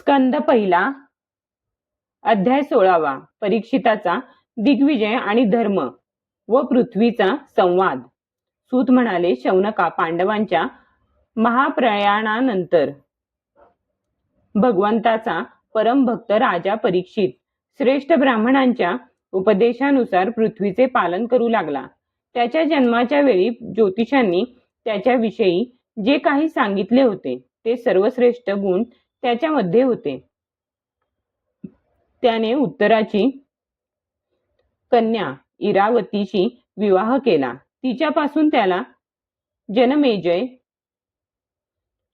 स्कंद पहिला अध्याय सोळावा परीक्षिताचा दिग्विजय आणि धर्म व पृथ्वीचा संवाद. सूत म्हणाले शौनका पांडवांच्या महाप्रयाणानंतर भगवंताचा परमभक्त राजा परीक्षित श्रेष्ठ ब्राह्मणांच्या उपदेशानुसार पृथ्वीचे पालन करू लागला. त्याच्या जन्माच्या वेळी ज्योतिषांनी त्याच्याविषयी जे काही सांगितले होते ते सर्वश्रेष्ठ गुण त्याच्यामध्ये होते. त्याने उत्तराची कन्या इरावतीशी विवाह केला. तिच्यापासून त्याला जनमेजय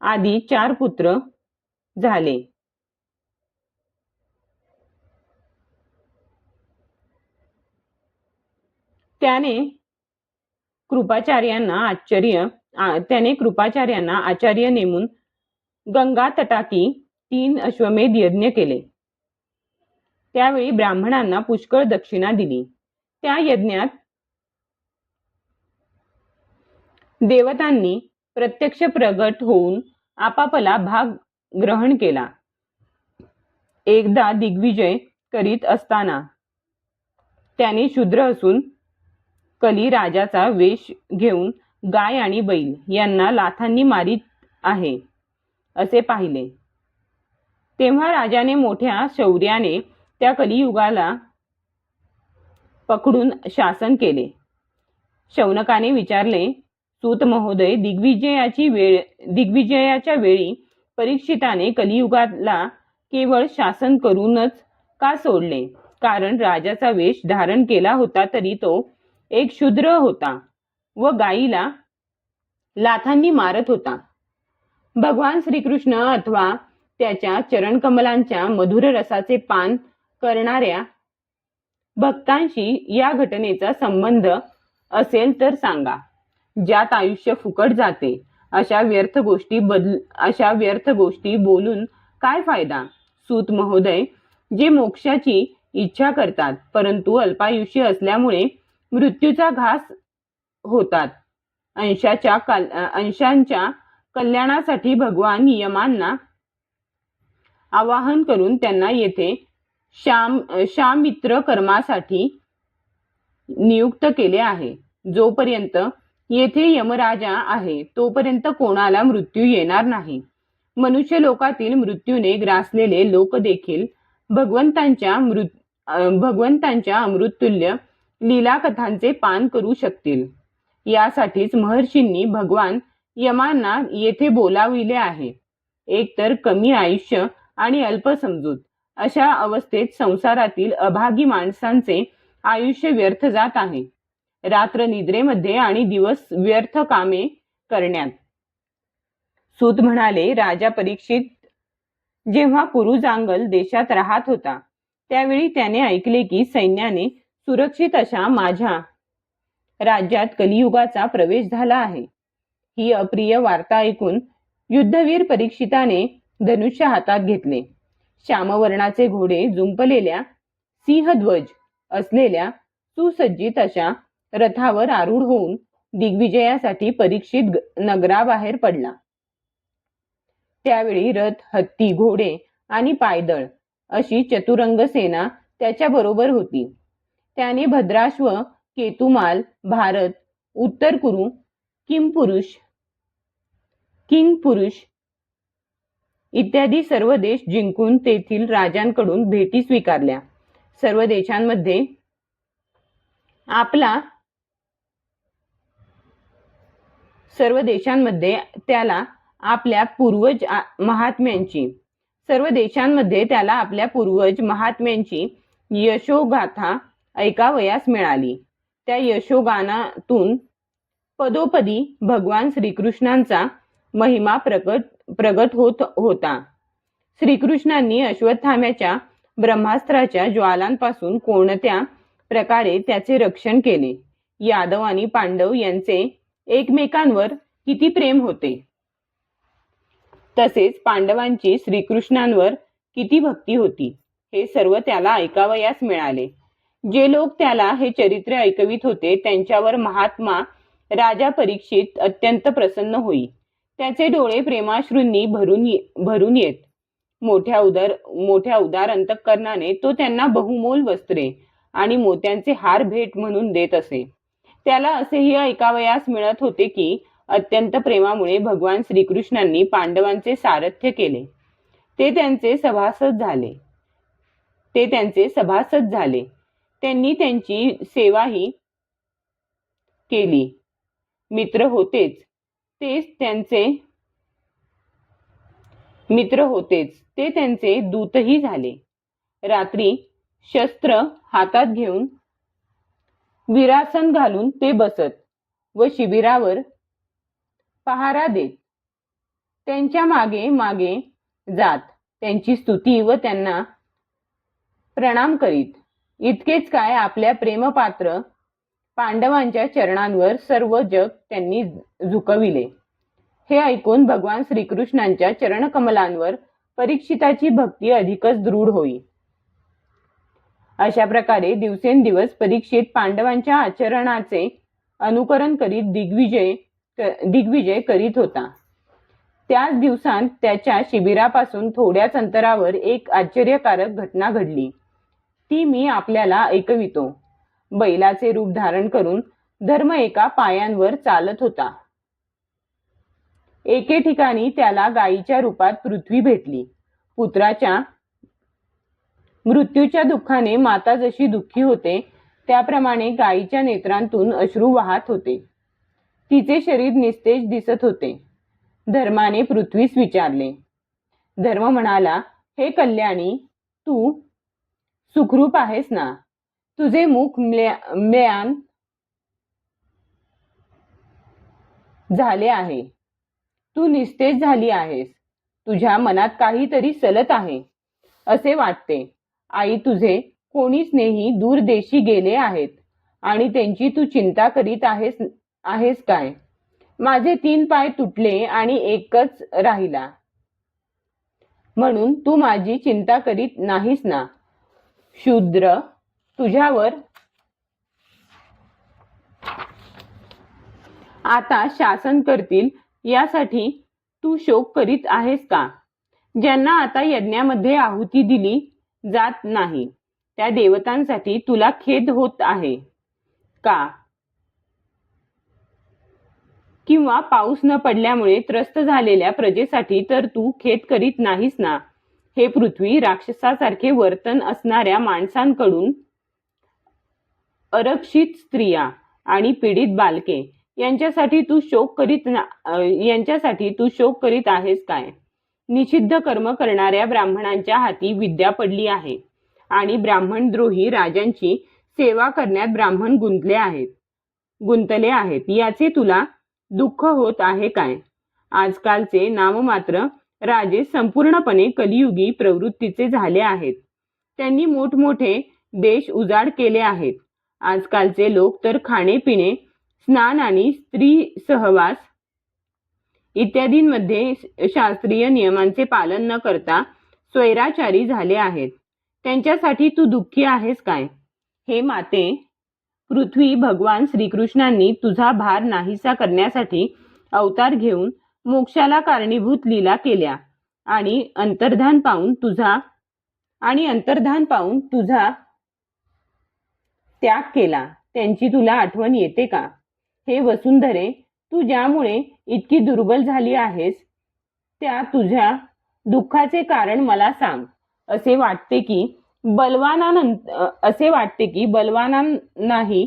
आदी चार पुत्र झाले. त्याने कृपाचार्यांना आश्चर्य त्याने कृपाचार्यांना आचार्य नेमून गंगा तटाकी तीन अश्वमेध यज्ञ केले. त्यावेळी ब्राह्मणांना पुष्कळ दक्षिणा दिली. त्या यज्ञात देवतांनी प्रत्यक्ष प्रगट होऊन आपापला भाग ग्रहण केला. एकदा दिग्विजय करीत असताना त्याने शूद्र असून कली राजाचा वेश घेऊन गाय आणि बैल यांना लाथांनी मारित आहे. असे पाहिले. तेव्हा राजाने मोठ्या शौर्याने त्या कलियुगाला पकडून शासन केले. शौनकाने विचारले सूत महोदय दिग्विजयाची वेळ दिग्विजयाच्या वेळी परीक्षिताने कलियुगाला केवळ शासन करूनच का सोडले? कारण राजाचा वेश धारण केला होता तरी तो एक शूद्र होता व गायीला लाथांनी मारत होता. भगवान श्रीकृष्ण अथवा त्याच्या चरणकमलांच्या मधुर रसाचे पान करणाऱ्या भक्तांशी या घटनेचा संबंध असेल तर सांगा. ज्यात आयुष्य फुकट जाते अशा व्यर्थ गोष्टी बदल अशा व्यर्थ गोष्टी बोलून काय फायदा? सूत महोदय जे मोक्षाची इच्छा करतात परंतु अल्पायुष्य असल्यामुळे मृत्यूचा घास होतात. अंशाच्या काल अंशांच्या कल्याणासाठी भगवान नियमांना आवाहन करून त्यांना येथे श्याम श्यामित्र कर्मासाठी नियुक्त केले आहे. जोपर्यंत येथे यमराजा आहे तोपर्यंत कोणाला मृत्यू येणार नाही. मनुष्य लोकातील मृत्यूने ग्रासलेले लोक देखील भगवंतांच्या मृत भगवंतांच्या अमृततुल्य लीला कथांचे पान करू शकतील. यासाठीच महर्षींनी भगवान यमांना येथे बोलाविले आहे. एकतर कमी आयुष्य आणि अल्प समजूत. अशा अवस्थेत संसारातील अभागी माणसांचे आयुष्य व्यर्थ जात आहे. रात्र निद्रेमध्ये आणि दिवस व्यर्थ कामे करण्यात. सूत म्हणाले राजा परीक्षित जेव्हा कुरुजांगल देशात राहत होता त्यावेळी त्याने ऐकले की सैन्याने सुरक्षित अशा माझ्या राज्यात कलियुगाचा प्रवेश झाला आहे. ही अप्रिय वार्ता ऐकून युद्धवीर परीक्षिताने धनुष्य हातात घेतले. श्यामवर्णाचे घोडे जुंपलेल्या सिंहध्वज असलेल्या सुसज्जित अशा रथावर आरूढ होऊन दिग्विजयासाठी परीक्षित नगराबाहेर पडला. त्यावेळी रथ हत्ती घोडे आणि पायदळ अशी चतुरंग सेना त्याच्या बरोबर होती. त्याने भद्राश्व केतुमाल भारत उत्तर कुरु किमपुरुष किंग पुरुष इत्यादी सर्व देश जिंकून तेथील राजांकडून भेटी स्वीकारल्या. सर्व देशांमध्ये आपला सर्व देशांमध्ये त्याला आपल्या पूर्वज महात्म्यांची सर्व देशांमध्ये त्याला आपल्या पूर्वज महात्म्यांची यशोगाथा ऐकावयास मिळाली. त्या यशोगानातून पदोपदी भगवान श्रीकृष्णांचा महिमा प्रगत प्रगट होत होता. श्रीकृष्णांनी अश्वत्थाम्याच्या ब्रह्मास्त्राच्या ज्वालांपासून कोणत्या प्रकारे त्याचे रक्षण केले? यादव आणि पांडव यांचे एकमेकांवर किती प्रेम होते? तसेच पांडवांची श्रीकृष्णांवर किती भक्ती होती? हे सर्व त्याला ऐकावयास मिळाले. जे लोक त्याला हे चरित्र ऐकवित होते त्यांच्यावर महात्मा राजा परीक्षित अत्यंत प्रसन्न होई. त्याचे डोळे प्रेमाश्रूंनी भरून भरून येत. मोठ्या उदर मोठ्या उदार अंतकरणाने तो त्यांना बहुमोल वस्त्रे आणि मोत्यांचे हार भेट म्हणून देत असे. त्याला असेही ऐकावयास मिळत होते की अत्यंत प्रेमामुळे भगवान श्रीकृष्णांनी पांडवांचे सारथ्य केले. ते त्यांचे सभासद झाले. ते त्यांचे सभासद झाले. त्यांनी त्यांची सेवाही केली. मित्र होतेच. तेच त्यांचे मित्र होतेच. ते त्यांचे दूतही झाले. रात्री शस्त्र हातात घेऊन विरासन घालून ते बसत व शिबिरावर पहारा देत. त्यांच्या मागे मागे जात. त्यांची स्तुती व त्यांना प्रणाम करीत. इतकेच काय आपल्या प्रेमपात्र पांडवांच्या चरणांवर सर्व जग त्यांनी झुकविले. हे ऐकून भगवान श्रीकृष्णांच्या चरणकमलांवर परीक्षिताची भक्ती अधिकच दृढ होई. अशा प्रकारे दिवसेंदिवस परीक्षित पांडवांच्या आचरणाचे अनुकरण करीत दिग्विजय दिग्विजय करीत होता. त्याच दिवसांत त्याच्या शिबिरापासून थोड्याच अंतरावर एक आश्चर्यकारक घटना घडली. ती मी आपल्याला ऐकवितो. बैलाचे रूप धारण करून धर्म एका पायांवर चालत होता. एके ठिकाणी त्याला गायीच्या रूपात पृथ्वी भेटली. पुत्राच्या मृत्यूच्या दुःखाने माता जशी दुःखी होते त्याप्रमाणे गायीच्या नेत्रांतून अश्रू वाहत होते. तिचे शरीर निस्तेज दिसत होते. धर्माने पृथ्वीस विचारले. धर्म म्हणाला हे कल्याणी तू सुखरूप आहेस ना? तुझे मुख म्यान झाले आहे. तू निस्तेज झाली आहेस. तुझ्या मनात काहीतरी सलत आहे. असे वाटते. आई तुझे कोणी स्नेही दूरदेशी गेले आहेत आणि त्यांची तू चिंता करीत आहेस आहेस काय? माझे तीन पाय तुटले आणि एकच राहिला. म्हणून तू माझी चिंता करीत नाहीस ना? शूद्र तुझ्यावर. आता शासन करतील यासाठी तू शोक करीत आहेस का? ज्यांना आता यज्ञामध्ये आहुती दिली जात नाही त्या देवतांसाठी तुला खेद होत आहे का? किंवा पाऊस न पडल्यामुळे त्रस्त झालेल्या प्रजेसाठी तर तू खेद करीत नाहीस ना? हे पृथ्वी राक्षसासारखे वर्तन असणाऱ्या माणसांकडून अरक्षित स्त्रिया आणि पीडित बालके यांच्यासाठी तू शोक करीत ना- यांच्यासाठी तू शोक करीत आहेस काय? निषिद्ध कर्म करणाऱ्या ब्राह्मणांच्या हाती विद्या पडली आहे आणि ब्राह्मणद्रोही राजांची सेवा करण्यात ब्राह्मण गुंतले आहेत गुंतले आहेत. याचे तुला दुःख होत आहे काय? आजकालचे नाममात्र राजे संपूर्णपणे कलियुगी प्रवृत्तीचे झाले आहेत. त्यांनी मोठमोठे देश उजाड केले आहेत. आजकालचे लोक तर खाणे स्नान आणि स्त्री सहवास इत्यादींमध्ये शास्त्रीय नियमांचे पालन न करता स्वैराचारी झाले आहेत. त्यांच्यासाठी तू दुःखी आहेस काय? हे माते पृथ्वी भगवान श्रीकृष्णांनी तुझा भार नाहीसा करण्यासाठी अवतार घेऊन मोक्षाला कारणीभूत लीला केल्या आणि अंतर्धान पाहून तुझा आणि अंतर्धान पाहून तुझा त्याग केला. त्यांची तुला आठवण येते का? हे वसुंधरे तू ज्यामुळे इतकी दुर्बल झाली आहेस त्या तुझ्या दुःखाचे कारण मला सांग. असे वाटते की बलवानानंत असे वाटते की बलवानांनाही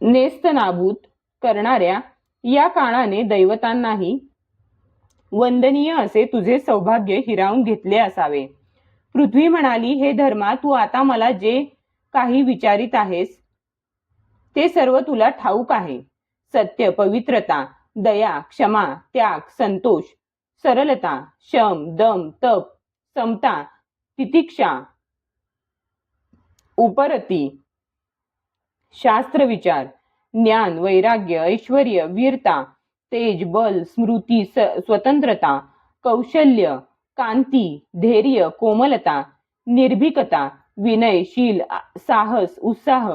नेस्त नाबूत करणाऱ्या या काळाने दैवतांनाही वंदनीय असे तुझे सौभाग्य हिरावून घेतले असावे. पृथ्वी म्हणाली हे धर्मा तू आता मला जे काही विचारित आहेस? ते सर्व तुला ठाऊक आहे. सत्य पवित्रता दया क्षमा त्याग संतोष सरलता शम दम तप समता तितिक्षा उपरती शास्त्र विचार ज्ञान वैराग्य ऐश्वर वीरता तेज बल स्मृती स- स्वतंत्रता कौशल्य कांती धैर्य कोमलता निर्भीकता विनय शील साहस उत्साह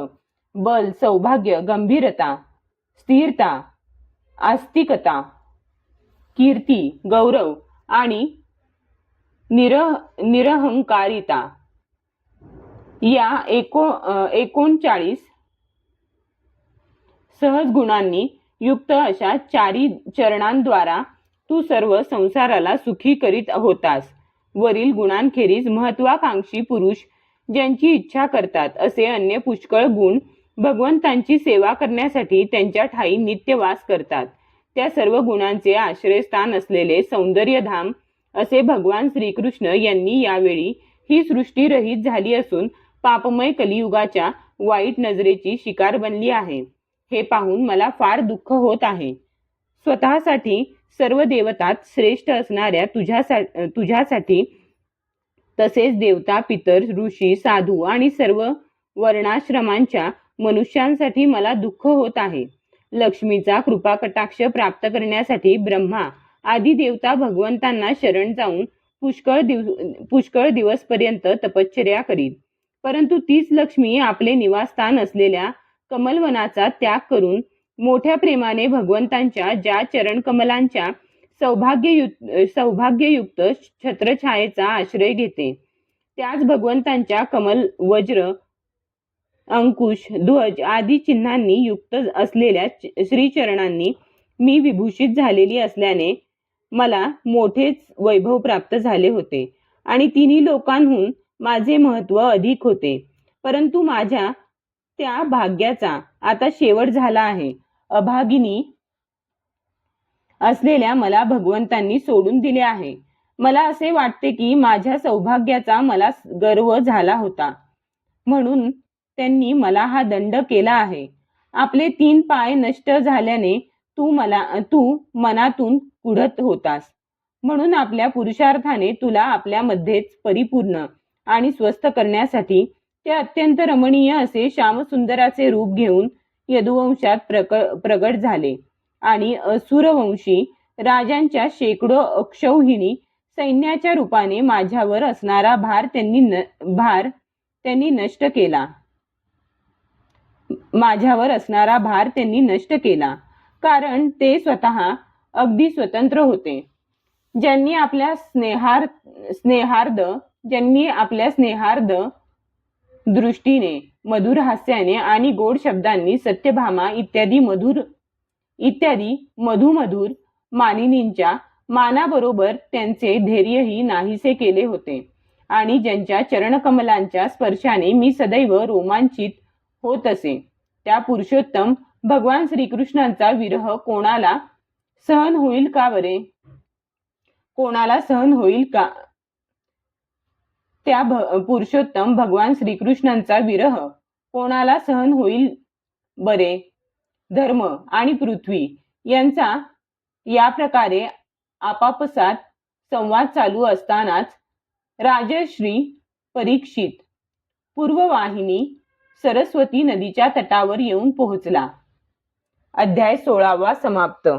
बल सौभाग्य गंभीरता स्थिरता आस्तिकता कीर्ती गौरव आणि निरह निरहंकारिता. या एको एकोणचाळीस सहज गुणांनी युक्त अशा चारी चरणांद्वारा तू सर्व संसाराला सुखी करीत होतास. वरील गुणांखेरीज महत्वाकांक्षी पुरुष ज्यांची इच्छा करतात असे अन्य पुष्कळ गुण भगवंतांची सेवा करण्यासाठी त्यांच्या ठाई नित्यवास करतात. त्या सर्व गुणांचे आश्रयस्थान असलेले सौंदर्यधाम असे भगवान श्रीकृष्ण यांनी यावेळी ही सृष्टी रहित झाली असून पापमय कलियुगाच्या वाईट नजरेची शिकार बनली आहे. हे पाहून मला फार दुःख होत आहे. स्वतःसाठी सर्व देवतात श्रेष्ठ असणाऱ्या तुझ्यासा तुझ्यासाठी तसेच देवता पितर ऋषी साधू आणि सर्व वर्णाश्रमांच्या मनुष्यांसाठी मला दुःख होत आहे. लक्ष्मीचा कृपा कटाक्ष प्राप्त करण्यासाठी ब्रह्मा आदी देवता भगवंतांना शरण जाऊन पुष्कळ दिव पुष्कळ दिवसपर्यंत तपश्चर्या करीत. परंतु तीच लक्ष्मी आपले निवासस्थान असलेल्या कमलवनाचा त्याग करून मोठ्या प्रेमाने भगवंतांच्या ज्या चरणकमलांच्या सौभाग्ययुक्त सौभाग्ययुक्त छत्रछायेचा आश्रय घेते. त्याच भगवंतांच्या कमल वज्र अंकुश ध्वज आदी चिन्हांनी युक्त असलेल्या श्रीचरणांनी मी विभूषित झालेली असल्याने मला मोठेच वैभव प्राप्त झाले होते आणि तिन्ही लोकांहून माझे महत्त्व अधिक होते. परंतु माझ्या त्या भाग्याचा आता शेवट झाला आहे. अभागिनी असलेल्या मला भगवंतांनी सोडून दिले आहे. मला असे वाटते की माझ्या सौभाग्याचा मला गर्व झाला होता. म्हणून त्यांनी मला हा दंड केला आहे. आपले तीन पाय नष्ट झाल्याने तू मला तू मनातून कुढत होतास. म्हणून आपल्या पुरुषार्थाने तुला आपल्यामध्येच परिपूर्ण आणि स्वस्थ करण्यासाठी ते अत्यंत रमणीय असे श्यामसुंदराचे रूप घेऊन यदुवंशात प्रक प्रगट झाले. आणि असुरवंशी राजांच्या शेकडो अक्षौहिणी सैन्याच्या रूपाने माझ्यावर असणारा भार त्यांनी न भार त्यांनी नष्ट केला. माझ्यावर असणारा भार त्यांनी नष्ट केला. कारण ते स्वतः अगदी स्वतंत्र होते. ज्यांनी आपल्या स्नेहार स्नेहार्द ज्यांनी आपल्या स्नेहार्द दृष्टीने मधुर हास्याने आणि गोड शब्दांनी सत्यभामा इत्यादी मधुर इत्यादी मधुमधुर मानिनींच्या मानाबरोबर त्यांचे धैर्यही नाहीसे केले होते. आणि ज्यांच्या चरणकमलांच्या स्पर्शाने मी सदैव रोमांचित होत असे. त्या पुरुषोत्तम भगवान श्रीकृष्णांचा विरह कोणाला सहन होईल का बरे? कोणाला सहन होईल का? त्या भ- पुरुषोत्तम भगवान श्रीकृष्णांचा विरह कोणाला सहन होईल बरे? धर्म आणि पृथ्वी यांचा या प्रकारे आपापसात संवाद चालू असतानाच राजश्री परीक्षित पूर्ववाहिनी सरस्वती नदीच्या तटावर येऊन पोहोचला. अध्याय सोळावा समाप्त.